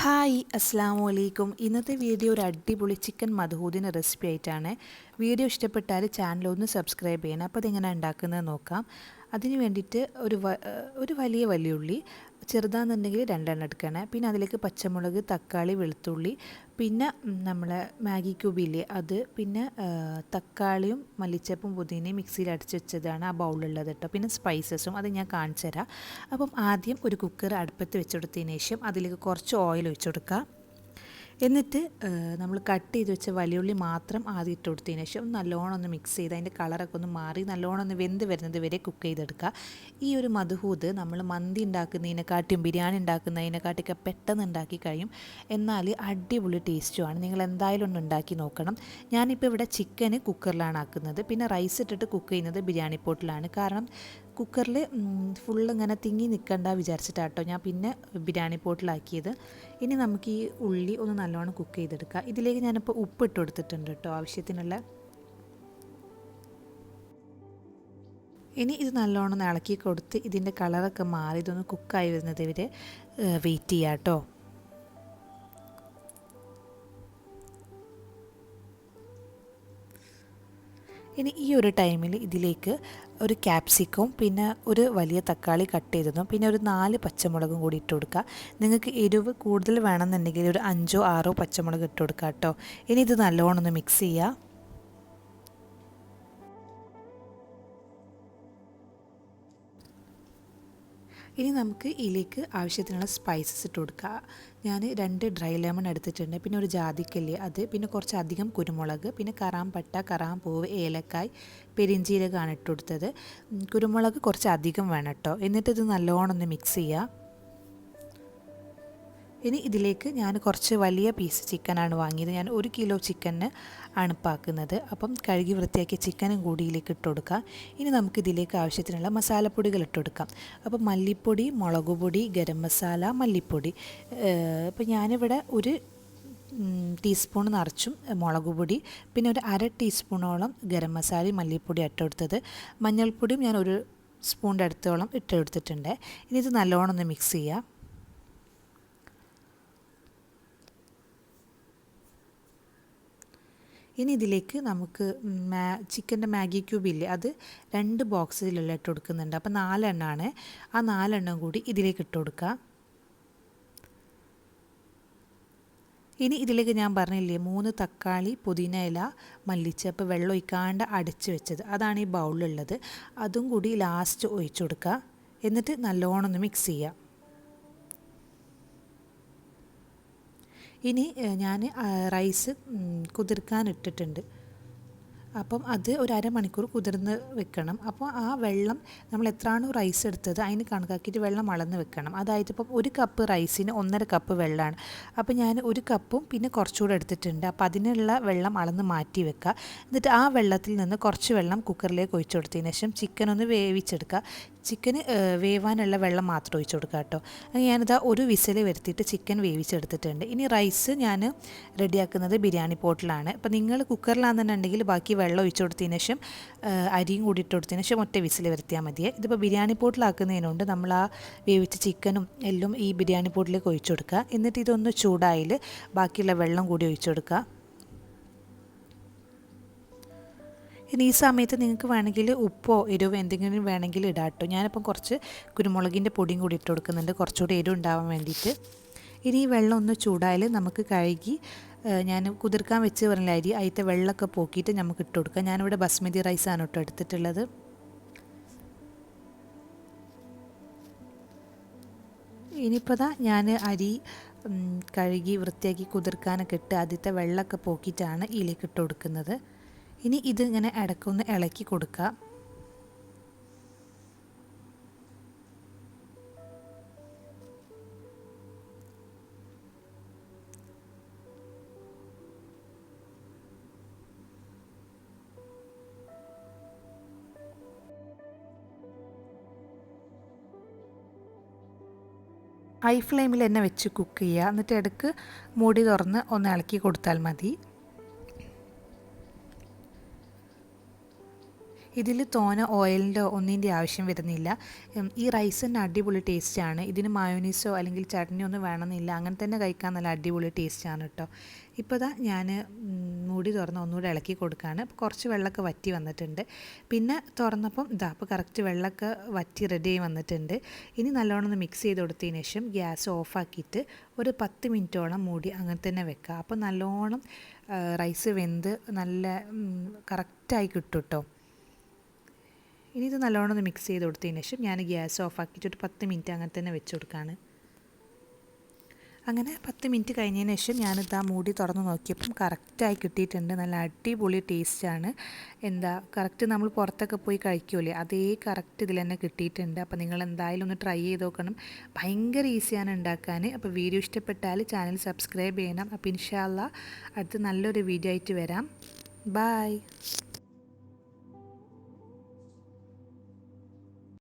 Hi അസ്സാമു അലൈക്കും ഇന്നത്തെ video ഒരു അടിപൊളി ചിക്കൻ മധൂദിന് റെസിപ്പി ആയിട്ടാണ്. വീഡിയോ ഇഷ്ടപ്പെട്ടാൽ ചാനൽ ഒന്ന് സബ്സ്ക്രൈബ് ചെയ്യണം. അപ്പോൾ അതെങ്ങനെ ഉണ്ടാക്കുന്നത് നോക്കാം. അതിന് വേണ്ടിയിട്ട് ഒരു ഒരു വലിയ വലിയുള്ളി ചെറുതാണെന്നുണ്ടെങ്കിൽ രണ്ടെണ്ണം എടുക്കണേ പിന്നെ അതിലേക്ക് പച്ചമുളക് തക്കാളി വെളുത്തുള്ളി പിന്നെ നമ്മളെ മാഗി ക്യൂബില്ലേ അത് പിന്നെ തക്കാളിയും മല്ലിച്ചപ്പും പുതിനയും മിക്സിയിൽ അടിച്ച് വെച്ചതാണ് ആ ബൗളിലുള്ളത് കേട്ടോ. പിന്നെ സ്പൈസസും അത് ഞാൻ കാണിച്ചു തരാം. അപ്പം ആദ്യം ഒരു കുക്കർ അടുപ്പത്ത് വെച്ചെടുത്തതിന് ശേഷം അതിലേക്ക് കുറച്ച് ഓയിൽ ഒഴിച്ചു കൊടുക്കുക എന്നിട്ട് നമ്മൾ കട്ട് ചെയ്ത് വെച്ച വലിയുള്ളി മാത്രം ആദ്യം ഇട്ട് കൊടുത്തതിന് ശേഷം നല്ലോണം ഒന്ന് മിക്സ് ചെയ്ത് അതിന്റെ കളറൊക്കെ ഒന്ന് മാറി നല്ലോണം ഒന്ന് വെന്ത് വരുന്നത് വരെ കുക്ക് ചെയ്തെടുക്കുക. ഈ ഒരു മധുഹൂത് നമ്മൾ മന്തി ഉണ്ടാക്കുന്നതിനെക്കാട്ടിയും ബിരിയാണി ഉണ്ടാക്കുന്നതിനെക്കാട്ടിയൊക്കെ പെട്ടെന്ന് ഉണ്ടാക്കി കഴിയും. എന്നാൽ അടിപൊളി ടേസ്റ്റുമാണ് നിങ്ങൾ എന്തായാലും ഒന്ന് ഉണ്ടാക്കി നോക്കണം. ഞാനിപ്പോൾ ഇവിടെ ചിക്കന് കുക്കറിലാണ് ആക്കുന്നത്. പിന്നെ റൈസ് ഇട്ടിട്ട് കുക്ക് ചെയ്യുന്നത് ബിരിയാണി പോട്ടിലാണ്. കാരണം കുക്കറിൽ ഫുൾ ഇങ്ങനെ തിങ്ങി നിൽക്കണ്ട വിചാരിച്ചിട്ടാട്ടോ ഞാൻ പിന്നെ ബിരിയാണി പോട്ടിലാക്കിയത്. ഇനി നമുക്ക് ഈ ഉള്ളി ഒന്ന് നല്ലോണം കുക്ക് ചെയ്തെടുക്കാം. ഇതിലേക്ക് ഞാനിപ്പോൾ ഉപ്പ് ഇട്ട് കൊടുത്തിട്ടുണ്ട് കേട്ടോ ആവശ്യത്തിനുള്ള. ഇനി ഇത് നല്ലോണം ഇളക്കി കൊടുത്ത് ഇതിന്റെ കളറൊക്കെ മാറി ഇതൊന്ന് കുക്കായി വരുന്നത് ഇവർ വെയിറ്റ് ചെയ്യാം കേട്ടോ ഇനി ഈ ഒരു ടൈമിൽ ഇതിലേക്ക് ഒരു ക്യാപ്സിക്കവും പിന്നെ ഒരു വലിയ തക്കാളി കട്ട് ചെയ്തതും പിന്നെ ഒരു നാല് പച്ചമുളകും കൂടി ഇട്ട് കൊടുക്കുക. നിങ്ങൾക്ക് എരിവ് കൂടുതൽ വേണമെന്നുണ്ടെങ്കിൽ ഒരു അഞ്ചോ ആറോ പച്ചമുളക് ഇട്ട് കൊടുക്കുക കേട്ടോ. ഇനി ഇത് നല്ലോണം ഒന്ന് മിക്സ് ചെയ്യുക. ഇനി നമുക്ക് ഇതിലേക്ക് ആവശ്യത്തിനുള്ള സ്പൈസസ് ഇട്ട് കൊടുക്കുക ഞാൻ രണ്ട് ഡ്രൈ ലെമൺ എടുത്തിട്ടുണ്ട്. പിന്നെ ഒരു ജാതിക്കല്ല് അത് പിന്നെ കുറച്ചധികം കുരുമുളക് പിന്നെ കറാമ്പട്ട കറാമ്പൂവ് ഏലക്കായ് പെരിഞ്ചീരകമാണ് ഇട്ട് കൊടുത്തത്. കുരുമുളക് കുറച്ച് അധികം വേണം കേട്ടോ എന്നിട്ട് ഇത് നല്ലോണം ഒന്ന് മിക്സ് ചെയ്യുക ഇനി ഇതിലേക്ക് ഞാൻ കുറച്ച് വലിയ പീസ് ചിക്കനാണ് വാങ്ങിയത്. ഞാൻ ഒരു കിലോ ചിക്കന് അണുപ്പാക്കുന്നത് പാക്കുന്നത്. അപ്പം കഴുകി വൃത്തിയാക്കിയ ചിക്കനും കൂടി ഇതിലേക്ക് ഇട്ട് കൊടുക്കുക ഇനി നമുക്ക് ഇതിലേക്ക് ആവശ്യത്തിനുള്ള മസാലപ്പൊടികൾ ഇട്ട് കൊടുക്കാം. അപ്പം മല്ലിപ്പൊടി മുളക് പൊടി ഗരം മസാല മല്ലിപ്പൊടി. അപ്പം ഞാനിവിടെ ഒരു ടീസ്പൂൺ നിറച്ചും മുളക് പൊടി പിന്നെ ഒരു അര ടീസ്പൂണോളം ഗരം മസാലയും മല്ലിപ്പൊടി ഇട്ട് കൊടുത്തത്. മഞ്ഞൾപ്പൊടിയും ഞാൻ ഒരു സ്പൂണിന്റെ അടുത്തോളം ഇട്ട് കൊടുത്തിട്ടുണ്ട്. ഇനി ഇത് നല്ലോണം ഒന്ന് മിക്സ് ചെയ്യുക ഇനി ഇതിലേക്ക് നമുക്ക് മാ ചിക്കന്റെ മാഗി ക്യൂബ് ഇല്ലേ അത് രണ്ട് ബോക്സിലുള്ള ഇട്ട് കൊടുക്കുന്നുണ്ട്. അപ്പോൾ നാലെണ്ണമാണ് ആ നാലെണ്ണം കൂടി ഇതിലേക്ക് ഇട്ട് കൊടുക്കുക ഇനി ഇതിലേക്ക് ഞാൻ പറഞ്ഞില്ലേ മൂന്ന് തക്കാളി പുതിന ഇല മല്ലിച്ചപ്പ് വെള്ളം ഒഴിക്കാണ്ട് അടച്ചു വെച്ചത്. അതാണ് ഈ ബൗളിലുള്ളത്. അതും കൂടി ലാസ്റ്റ് ഒഴിച്ചു കൊടുക്കുക എന്നിട്ട് നല്ലോണം ഒന്ന് മിക്സ് ചെയ്യുക ഇനി ഞാൻ റൈസ് കുതിർക്കാൻ ഇട്ടിട്ടുണ്ട് അപ്പം അത് ഒരു അരമണിക്കൂർ കുതിർന്ന് വെക്കണം. അപ്പോൾ ആ വെള്ളം നമ്മൾ എത്രയാണോ റൈസ് എടുത്തത് അതിന് കണക്കാക്കിയിട്ട് വെള്ളം അളന്ന് വെക്കണം. അതായത് ഇപ്പം ഒരു കപ്പ് റൈസിന് ഒന്നര കപ്പ് വെള്ളമാണ്. അപ്പോൾ ഞാൻ ഒരു കപ്പും പിന്നെ കുറച്ചുകൂടെ എടുത്തിട്ടുണ്ട്. അപ്പോൾ അതിനുള്ള വെള്ളം അളന്ന് മാറ്റി വെക്കുക. എന്നിട്ട് ആ വെള്ളത്തിൽ നിന്ന് കുറച്ച് വെള്ളം കുക്കറിലേക്ക് ഒഴിച്ചു കൊടുത്തതിന് ശേഷം ചിക്കൻ ഒന്ന് വേവിച്ചെടുക്കുക. ചിക്കന് വേവാനുള്ള വെള്ളം മാത്രം ഒഴിച്ചു കൊടുക്കുക കേട്ടോ. ഞാനിതാ ഒരു വിസിൽ വരുത്തിയിട്ട് ചിക്കൻ വേവിച്ചെടുത്തിട്ടുണ്ട്. ഇനി റൈസ് ഞാൻ റെഡിയാക്കുന്നത് ബിരിയാണി പോട്ടിലാണ്. അപ്പോൾ നിങ്ങൾ കുക്കറിലാണെന്നുണ്ടെങ്കിൽ ബാക്കി വെള്ളം ഒഴിച്ചു കൊടുത്തതിന് ശേഷം അരിയും കൂടി ഇട്ട് കൊടുത്തതിന് ശേഷം ഒറ്റ വിസിൽ വരുത്തിയാൽ മതിയെ. ഇതിപ്പോൾ ബിരിയാണി പോട്ടിലാക്കുന്നതിനുണ്ട് നമ്മൾ ആ വേവിച്ച ചിക്കനും എല്ലാം ഈ ബിരിയാണി പോട്ടിലേക്ക് ഒഴിച്ചു കൊടുക്കുക. എന്നിട്ട് ഇതൊന്ന് ചൂടായിൽ ബാക്കിയുള്ള വെള്ളം കൂടി ഒഴിച്ചു കൊടുക്കുക. ഇനി ഈ സമയത്ത് നിങ്ങൾക്ക് വേണമെങ്കിൽ ഉപ്പോ എരിവോ എന്തെങ്കിലും വേണമെങ്കിൽ ഇടാം കേട്ടോ. ഞാനിപ്പം കുറച്ച് കുരുമുളകിന്റെ പൊടിയും കൂടി ഇട്ട് കൊടുക്കുന്നുണ്ട്. കുറച്ചുകൂടി എരിവ് ഉണ്ടാവാൻ വേണ്ടിയിട്ട്. ഇനി ഈ വെള്ളം ഒന്ന് ചൂടായാൽ നമുക്ക് കഴുകി ഞാൻ കുതിർക്കാൻ വെച്ച് പറഞ്ഞ അരി അതിന്റെ വെള്ളമൊക്കെ പോക്കിയിട്ട് നമുക്ക് ഇട്ട് കൊടുക്കാം. ഞാനിവിടെ ബസ്മതി റൈസാണ് കേട്ടോ എടുത്തിട്ടുള്ളത്. ഇനിയിപ്പോൾ ദാ ഞാൻ അരി കഴുകി വൃത്തിയാക്കി കുതിർക്കാനൊക്കെ ഇട്ട് ആദ്യത്തെ വെള്ളമൊക്കെ പോക്കിയിട്ടാണ് ഇതിലേക്ക് ഇട്ട് കൊടുക്കുന്നത്. ഇനി ഇത് ഇങ്ങനെ ഇടയ്ക്കൊന്ന് ഇളക്കി കൊടുക്കുക ഹൈ ഫ്ലെയിമിൽ തന്നെ വെച്ച് കുക്ക് ചെയ്യുക. എന്നിട്ട് ഇടയ്ക്ക് മൂടി തുറന്ന് ഒന്ന് ഇളക്കി കൊടുത്താൽ മതി. ഇതിൽ തോന ഓയിലിന്റെ ഒന്നിന്റെ ആവശ്യം വരുന്നില്ല. ഈ റൈസ് തന്നെ അടിപൊളി ടേസ്റ്റാണ് ഇതിന് മയോനീസോ അല്ലെങ്കിൽ ചട്നിയോ ഒന്നും വേണമെന്നില്ല. അങ്ങനെ തന്നെ കഴിക്കാൻ നല്ല അടിപൊളി ടേസ്റ്റാണ് കേട്ടോ ഇപ്പോൾ ഇതാ ഞാൻ മൂടി തുറന്ന് ഒന്നുകൂടെ ഇളക്കി കൊടുക്കുകയാണ് അപ്പോൾ കുറച്ച് വെള്ളമൊക്കെ വറ്റി വന്നിട്ടുണ്ട്. പിന്നെ തുറന്നപ്പം ഇതാ അപ്പോൾ കറക്റ്റ് വെള്ളമൊക്കെ വറ്റി റെഡി ആയി വന്നിട്ടുണ്ട്. ഇനി നല്ലോണം ഒന്ന് മിക്സ് ചെയ്ത് കൊടുത്തതിന് ശേഷം ഗ്യാസ് ഓഫാക്കിയിട്ട് ഒരു പത്ത് മിനിറ്റോളം മൂടി അങ്ങനെ തന്നെ വെക്കുക. അപ്പോൾ നല്ലോണം റൈസ് വെന്ത് നല്ല കറക്റ്റായി കിട്ടും കേട്ടോ ഇനി ഇത് നല്ലോണം ഒന്ന് മിക്സ് ചെയ്ത് കൊടുത്തതിന് ശേഷം ഞാൻ ഗ്യാസ് ഓഫ് ആക്കിയിട്ട് ഒരു പത്ത് മിനിറ്റ് അങ്ങനെ തന്നെ വെച്ച് കൊടുക്കുകയാണ് അങ്ങനെ പത്ത് മിനിറ്റ് കഴിഞ്ഞതിന് ശേഷം ഞാനിത് ആ മൂടി തുറന്ന് നോക്കിയപ്പം കറക്റ്റായി കിട്ടിയിട്ടുണ്ട്. നല്ല അടിപൊളി ടേസ്റ്റാണ് എന്താ കറക്റ്റ് നമ്മൾ പുറത്തൊക്കെ പോയി കഴിക്കൂലേ അതേ കറക്റ്റ് ഇതിൽ തന്നെ കിട്ടിയിട്ടുണ്ട്. അപ്പോൾ നിങ്ങൾ എന്തായാലും ഒന്ന് ട്രൈ ചെയ്ത് നോക്കണം. ഭയങ്കര ഈസിയാണ് ഉണ്ടാക്കാൻ. അപ്പോൾ വീഡിയോ ഇഷ്ടപ്പെട്ടാൽ ചാനൽ സബ്സ്ക്രൈബ് ചെയ്യണം. അപ്പോൾ ഇൻഷാല്ല അടുത്ത് നല്ലൊരു വീഡിയോ ആയിട്ട് വരാം. ബായ്